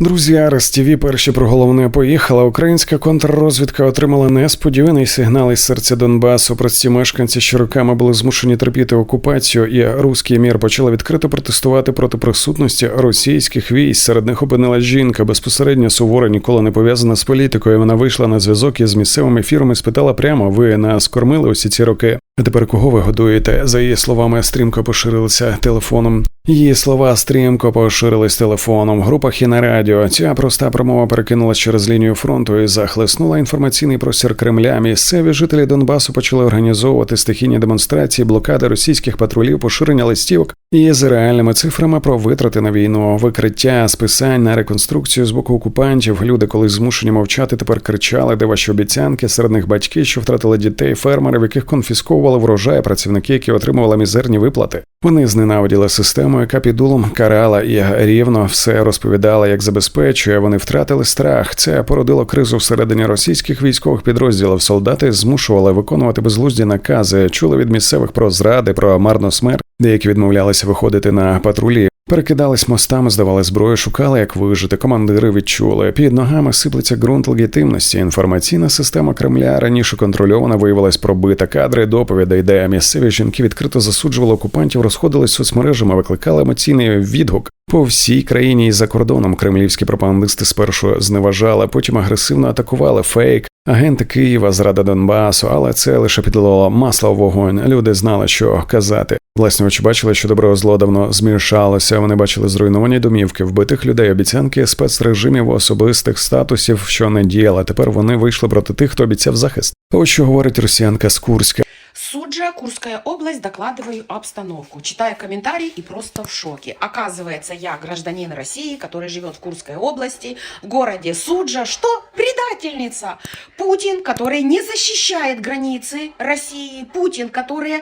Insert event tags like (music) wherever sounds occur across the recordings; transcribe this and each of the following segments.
Друзі, Арес ТВ перші про головне поїхала. Українська контррозвідка отримала несподіваний сигнал із серця Донбасу. Прості мешканці, що роками були змушені терпіти окупацію, і руський мір почали відкрито протестувати проти присутності російських військ. Серед них опинилась жінка. Безпосередньо сувора ніколи не пов'язана з політикою. Вона вийшла на зв'язок із місцевими фірмами. Спитала прямо: ви нас кормили усі ці роки? А тепер кого ви годуєте? За її словами, стрімко поширилися телефоном. Її слова стрімко поширились телефоном. В групах і на радіо. Ця проста промова перекинулась через лінію фронту і захлеснула інформаційний простір Кремля. Місцеві жителі Донбасу почали організовувати стихійні демонстрації, блокади російських патрулів, поширення листівок і з реальними цифрами про витрати на війну, викриття, списань на реконструкцію з боку окупантів. Люди, колись змушені мовчати, тепер кричали, де ваші обіцянки. Серед них батьки, що втратили дітей, фермери, в яких конфісковували врожай, працівники, які отримували мізерні виплати. Вони зненавиділи систему, яка підулом карала і рівно все розповідала, як забезпечує. Вони втратили страх. Це породило кризу всередині російських військових підрозділів. Солдати змушували виконувати безглузді накази, чули від місцевих про зради, про марну смерть. Деякі відмовлялися виходити на патрулі. Перекидались мостами, здавали зброю, шукали, як вижити. Командири відчули. Під ногами сиплеться ґрунт легітимності. Інформаційна система Кремля раніше контрольована виявилась пробита. Кадри доповідей, де місцеві жінки відкрито засуджували окупантів, розходились соцмережами, викликали емоційний відгук. По всій країні і за кордоном кремлівські пропагандисти спершу зневажали, потім агресивно атакували фейк. Агенти Києва, зрада Донбасу, але це лише підлило масло в вогонь. Люди знали, що казати. Власні очі бачили, що добро зло давно змішалося. Вони бачили зруйновані домівки, вбитих людей, обіцянки спецрежимів особистих статусів, що не діяли. Тепер вони вийшли проти тих, хто обіцяв захист. Ось що говорить росіянка з Курська. Суджа, Курская область, докладываю обстановку. Читаю комментарии и просто в шоке. Оказывается, я гражданин России, который живет в Курской области, в городе Суджа. Что? Предательница! Путин, который не защищает границы России. Путин, который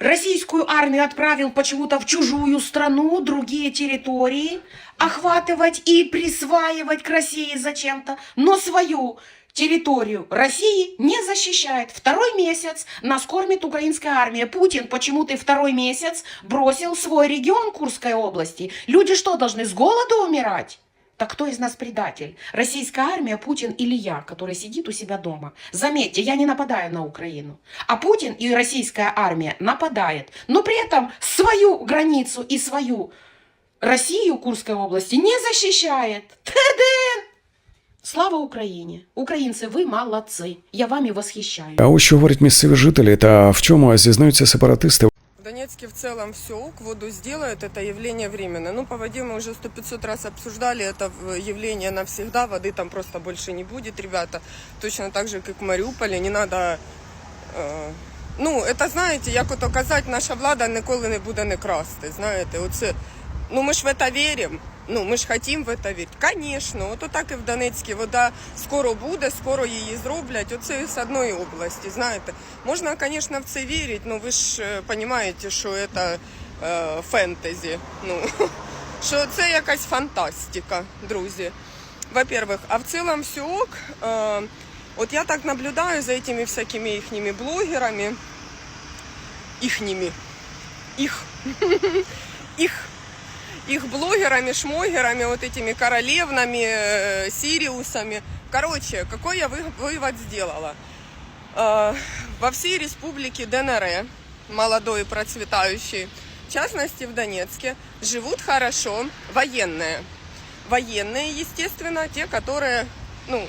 российскую армию отправил почему-то в чужую страну, другие территории, охватывать и присваивать к России зачем-то, но свою территорию России не защищает. Второй месяц нас кормит украинская армия. Путин почему-то второй месяц бросил свой регион Курской области. Люди что, должны с голоду умирать? Так кто из нас предатель? Российская армия, Путин или я, который сидит у себя дома? Заметьте, я не нападаю на Украину. А Путин и российская армия нападает. Но при этом свою границу и свою Россию Курской области не защищает. Та-ден! Слава Україні! Українці, ви молодці. Я вами восхищаю. А ось що говорять місцеві жителі, та в чому зізнаються сепаратисти. В Донецке в целом все ок, воду сделают, это явление временно. Ну, по воде мы уже сто пятьсот раз обсуждали, это в- явление навсегда, воды там просто больше не будет, ребята. Точно так же, как в Маріуполі, не надо... Е, ну, это, знаєте, як ото казати, наша влада ніколи не буде не красти, знаєте, оце... Ну, ми ж в це віримо. Ну, ми ж хотім в це вірити. Звісно, от так і в Донецькій вода скоро буде, скоро її зроблять. Оце з одної області, знаєте. Можна, звісно, в це вірити, але ви ж розумієте, що це е, фентезі. Ну, (laughs) що це якась фантастика, друзі. Во-первых, а в цілому все ок. Е, от я так наблюдаю за этими всякими їхніми блогерами. Їхніми. Їх. (laughs) Їх их блогерами, шмогерами, вот этими королевнами, э, сириусами. Короче, какой я вы- вывод сделала? Э, Во всей республике ДНР, молодой и процветающий, в частности в Донецке, живут хорошо военные. Военные, естественно, те, которые, ну,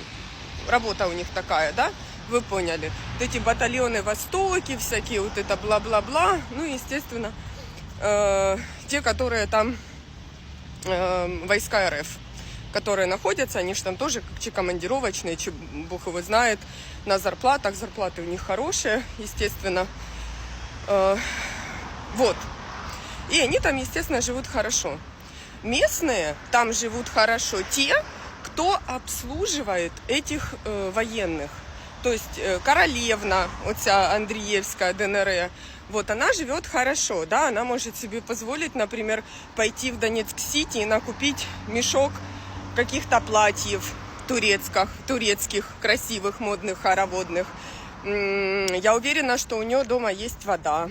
работа у них такая, да, вы поняли. Вот эти батальоны Востоки, всякие вот это бла-бла-бла, ну, естественно, э, те, которые там войска РФ, которые находятся, они же там тоже чи командировочные, чи бог его знает, на зарплатах, зарплаты у них хорошие, естественно. Э, вот. И они там, естественно, живут хорошо. Местные там живут хорошо те, кто обслуживает этих э, военных. То есть э, королевна, вот вся Андреевская ДНР, вот она живет хорошо, да, она может себе позволить, например, пойти в Донецк-Сити и накупить мешок каких-то платьев турецких, турецких, красивых, модных, хороводных. Я уверена, что у нее дома есть вода.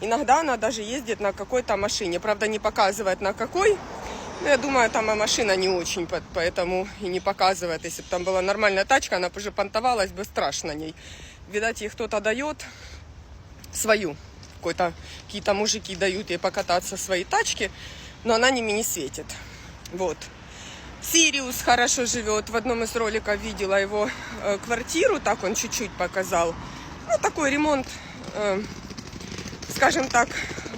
Иногда она даже ездит на какой-то машине, правда не показывает на какой. Ну, я думаю, там и машина не очень, по- поэтому и не показывает. Если бы там была нормальная тачка, она бы уже понтовалась бы страшно ней. Видать, ей кто-то дает свою. Какой-то, какие-то мужики дают ей покататься в своей тачке, но она ними не светит. Вот. Сириус хорошо живет. В одном из роликов видела его э, квартиру, так он чуть-чуть показал. Ну, такой ремонт, э, скажем так,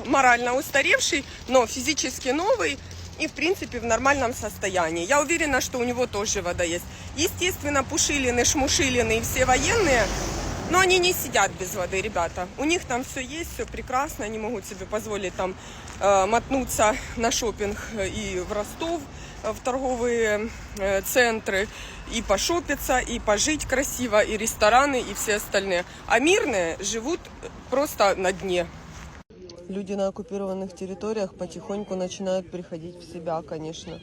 морально устаревший, но физически новый и, в принципе, в нормальном состоянии. Я уверена, что у него тоже вода есть. Естественно, Пушилины, Шмушилины и все военные, но они не сидят без воды, ребята. У них там все есть, все прекрасно, они могут себе позволить там э, мотнуться на шопинг и в Ростов, э, в торговые э, центры, и пошопиться, и пожить красиво, и рестораны, и все остальные. А мирные живут просто на дне. Люди на оккупированных территориях потихоньку начинают приходить в себя, конечно.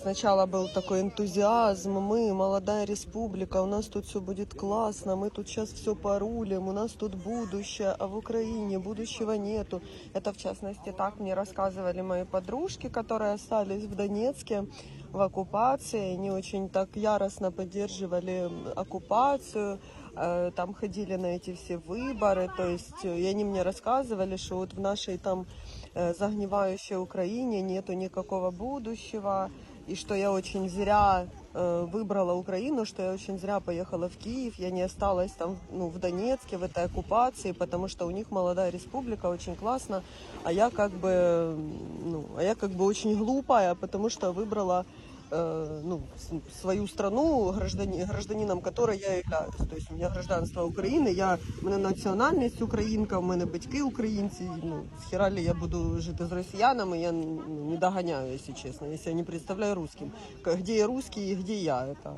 Сначала был такой энтузиазм, мы, молодая республика, у нас тут все будет классно, мы тут сейчас все порулим, у нас тут будущее, а в Украине будущего нету. Это, в частности, так мне рассказывали мои подружки, которые остались в Донецке в оккупации. Они очень так яростно поддерживали оккупацию, э, там ходили на эти все выборы, то есть, э, и они мне рассказывали, что вот в нашей там э, загнивающей Украине нету никакого будущего, и что я очень зря э, выбрала Украину, что я очень зря поехала в Киев, я не осталась там ну, в Донецке, в этой оккупации, потому что у них молодая республика, очень классно, а я как бы, ну, а я как бы очень глупая, потому что выбрала э, ну, с- свою страну, граждани, гражданином которой я являюсь. То есть у меня гражданство України, я, у мене національність українка, у мене батьки українці. Ну, з хералі я буду жити з росіянами, я ну, не доганяю, если честно, если я не представляю русским. К- Где я русский и где я. Это,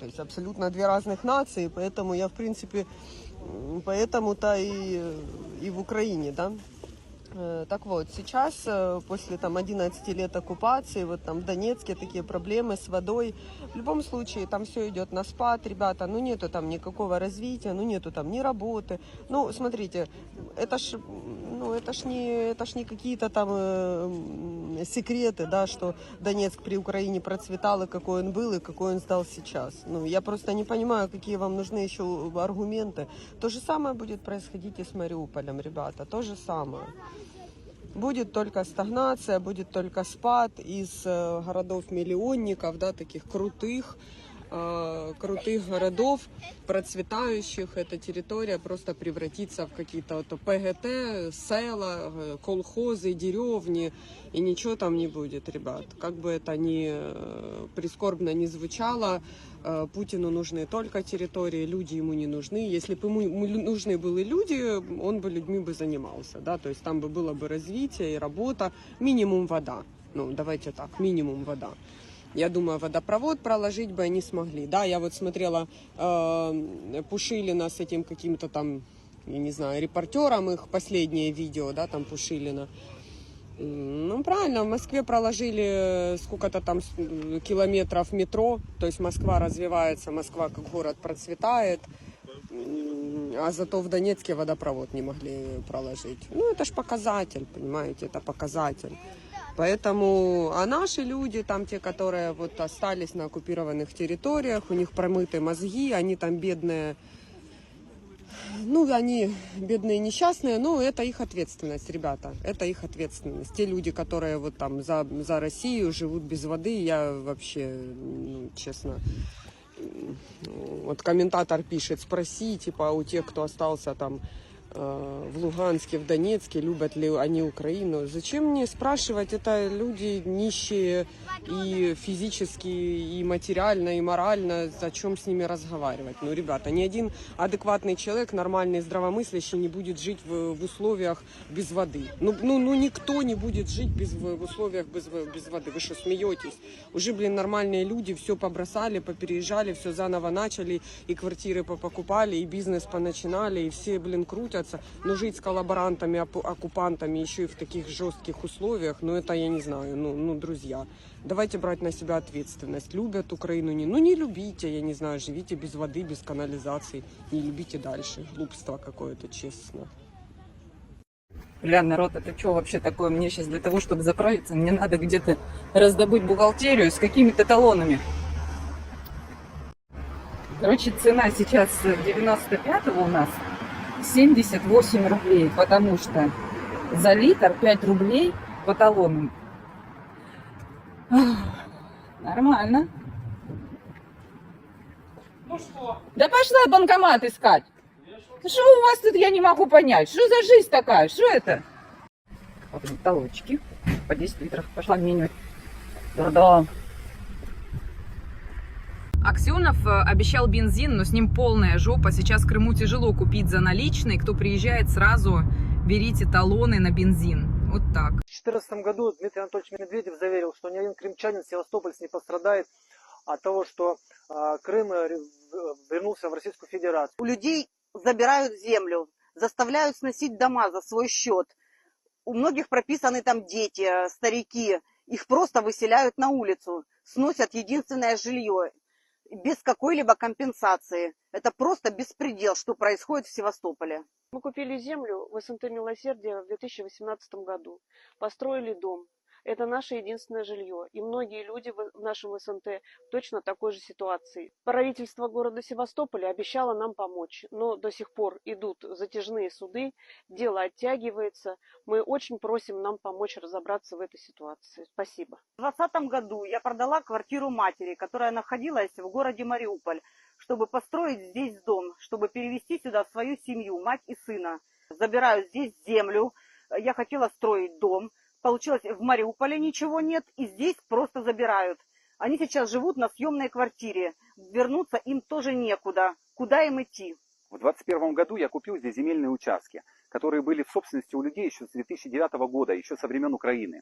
то есть абсолютно две разных нации, поэтому я, в принципе, м, поэтому-то и, и в Украине, да, Э, Так вот, сейчас, э, после там 11 лет оккупации, вот там в Донецке такие проблемы с водой. В любом случае, там все идет на спад, ребята, ну нету там никакого развития, ну нету там ни работы. Ну, смотрите, это ж, ну, это ж не, это ж не какие-то там э, секреты, да, что Донецк при Украине процветал, и какой он был, и какой он стал сейчас. Ну, я просто не понимаю, какие вам нужны еще аргументы. То же самое будет происходить и с Мариуполем, ребята, то же самое. Будет только стагнация, будет только спад из э, городов-миллионников, да, таких крутых, э, крутых городов, процветающих. Эта территория просто превратится в какие-то вот ПГТ, села, э, колхозы, деревни, и ничего там не будет, ребят. Как бы это ни э, прискорбно не звучало, Путину нужны только территории, люди ему не нужны. Если бы ему нужны были люди, он бы людьми бы занимался, да, то есть там бы было бы развитие и работа, минимум вода. Ну, давайте так, минимум вода. Я думаю, водопровод проложить бы они смогли. Да, я вот смотрела э, Пушилина с этим каким-то там, я не знаю, репортером их последнее видео, да, там Пушилина. Ну, правильно, в Москве проложили э, сколько-то там м, километров метро, то есть Москва развивается, Москва как город процветает, а зато в Донецке водопровод не могли проложить. Ну, это ж показатель, понимаете, это показатель. Поэтому, а наши люди, там те, которые вот остались на оккупированных территориях, у них промыты мозги, они там бедные, ну, они бедные несчастные, но это их ответственность, ребята, это их ответственность. Те люди, которые вот там за, за Россию живут без воды, я вообще, ну, честно, вот комментатор пишет, спроси, типа, у тех, кто остался там в Луганске, в Донецке, любят ли они Украину. Зачем мне спрашивать? Это люди нищие и физически, и материально, и морально. Зачем с ними разговаривать? Ну, ребята, ни один адекватный человек, нормальный, здравомыслящий, не будет жить в, в условиях без воды. Ну, ну, ну, никто не будет жить без, в, условиях без, без воды. Вы что, смеетесь? Уже, блин, нормальные люди все побросали, попереезжали, все заново начали, и квартиры покупали, и бизнес поначинали, и все, блин, крутятся. Но жить с коллаборантами, оккупантами еще и в таких жестких условиях, ну, это я не знаю, ну, ну, друзья. Давайте брать на себя ответственность. Любят Украину, не, ну, не любите, я не знаю, живите без воды, без канализации, не любите дальше. Глупство какое-то, честно. Бля, народ, это что вообще такое? Мне сейчас для того, чтобы заправиться, мне надо где-то раздобыть бухгалтерию с какими-то талонами. Короче, цена сейчас 95 у нас 78 рублей, потому что за литр 5 рублей по талонам. Нормально. Ну что? Да пошла банкомат искать. Что у вас тут, я не могу понять. Что за жизнь такая? Что это? Вот они, талончики. По 10 литров. Пошла меню. Да-да. Аксенов э, обещал бензин, но с ним полная жопа. Сейчас в Крыму тяжело купить за наличные. Кто приезжает, сразу берите талоны на бензин. Вот так. В 2014 году Дмитрий Анатольевич Медведев заверил, что ни один крымчанин Севастопольц не пострадает от того, что а, Крым э, вернулся в Российскую Федерацию. У людей забирают землю, заставляют сносить дома за свой счет. У многих прописаны там дети, э, старики. Их просто выселяют на улицу, сносят единственное жилье без какой-либо компенсации. Это просто беспредел, что происходит в Севастополе. Мы купили землю в СНТ «Милосердие» в 2018 году. Построили дом. Это наше единственное жилье. И многие люди в нашем СНТ в точно такой же ситуации. Правительство города Севастополя обещало нам помочь, но до сих пор идут затяжные суды, дело оттягивается. Мы очень просим нам помочь разобраться в этой ситуации. Спасибо. В 2020 году я продала квартиру матери, которая находилась в городе Мариуполь, чтобы построить здесь дом, чтобы перевести сюда свою семью, мать и сына. Забираю здесь землю. Я хотела строить дом. Получилось, в Мариуполе ничего нет, и здесь просто забирают. Они сейчас живут на съемной квартире. Вернуться им тоже некуда. Куда им идти? В 2021 году я купил здесь земельные участки, которые были в собственности у людей еще с 2009 года, еще со времен Украины.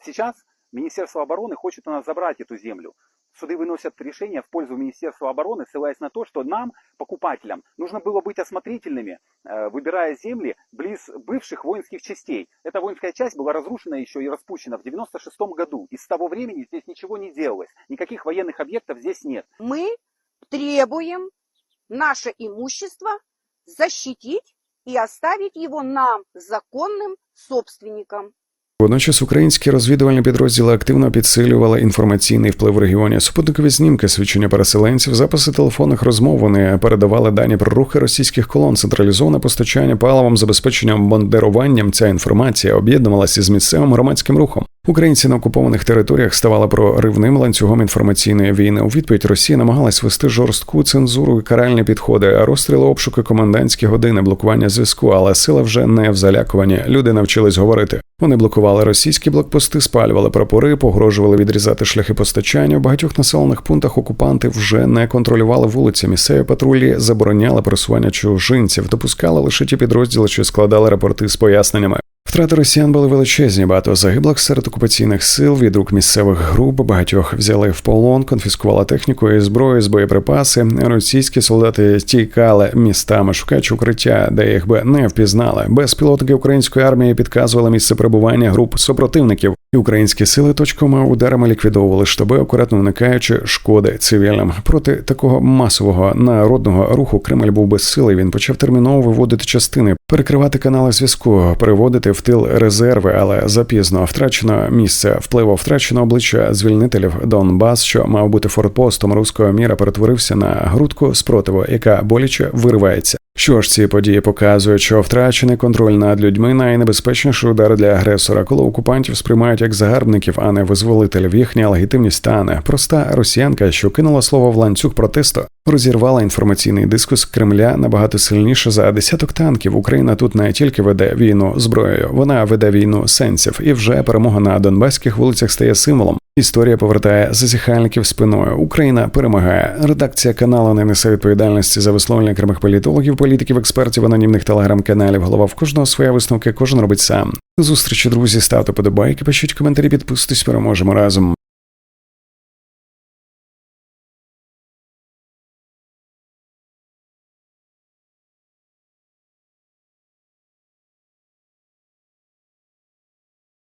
Сейчас Министерство обороны хочет у нас забрать эту землю. Суды выносят решение в пользу Министерства обороны, ссылаясь на то, что нам, покупателям, нужно было быть осмотрительными, э, выбирая земли близ бывших воинских частей. Эта воинская часть была разрушена еще и распущена в 96 году. И с того времени здесь ничего не делалось. Никаких военных объектов здесь нет. Мы требуем наше имущество защитить и оставить его нам, законным собственникам. Водночас українські розвідувальні підрозділи активно підсилювали інформаційний вплив в регіоні. Супутникові знімки, свідчення переселенців, записи телефонних розмов. Вони передавали дані про рухи російських колон, централізоване постачання паливом, забезпечення бомбардируванням. Ця інформація об'єднувалася з місцевим громадським рухом. Українці на окупованих територіях ставали проривним ланцюгом інформаційної війни. У відповідь Росія намагалась вести жорстку цензуру і каральні підходи, розстріли, обшуки, комендантські години, блокування зв'язку. Але сила вже не в залякуванні. Люди навчились говорити. Вони блокували російські блокпости, спалювали прапори, погрожували відрізати шляхи постачання. У багатьох населених пунктах окупанти вже не контролювали вулиці. Місцеві патрулі забороняли пересування чужинців, допускали лише ті підрозділи, що складали рапорти з поясненнями. Втрати росіян були величезні, багато загиблих серед окупаційних сил від рук місцевих груп. Багатьох взяли в полон, конфіскували техніку і зброю з боєприпаси. Російські солдати тікали містами, шукаючи укриття, де їх би не впізнали. Безпілотники української армії підказували місце перебування груп супротивників. І українські сили точковими ударами ліквідовували штаби, акуратно уникаючи шкоди цивільним. Проти такого масового народного руху Кремль був безсилий. Він почав терміново виводити частини, перекривати канали зв'язку, переводити в тил резерви, але запізно втрачено місце впливу, втрачено обличчя звільнителів Донбас, що мав бути форпостом руського міра, перетворився на грудку спротиву, яка боляче виривається. Що ж ці події показують, що втрачений контроль над людьми найнебезпечніший удар для агресора, коли окупантів сприймають як загарбників, а не визволителів. Їхня легітимність стане. Проста росіянка, що кинула слово в ланцюг протесту, розірвала інформаційний дискус Кремля набагато сильніше за десяток танків. Україна тут не тільки веде війну зброєю, вона веде війну сенсів, і вже перемога на донбаських вулицях стає символом. Історія повертає зазіхальників спиною. Україна перемагає. Редакція каналу не несе відповідальності за висловлення окремих політологів, політиків, експертів, анонімних телеграм-каналів. Голова в кожного своя висновки, кожен робить сам. Зустрічі, друзі, ставте подобайки, пишіть коментарі, підписуйтесь, переможемо разом.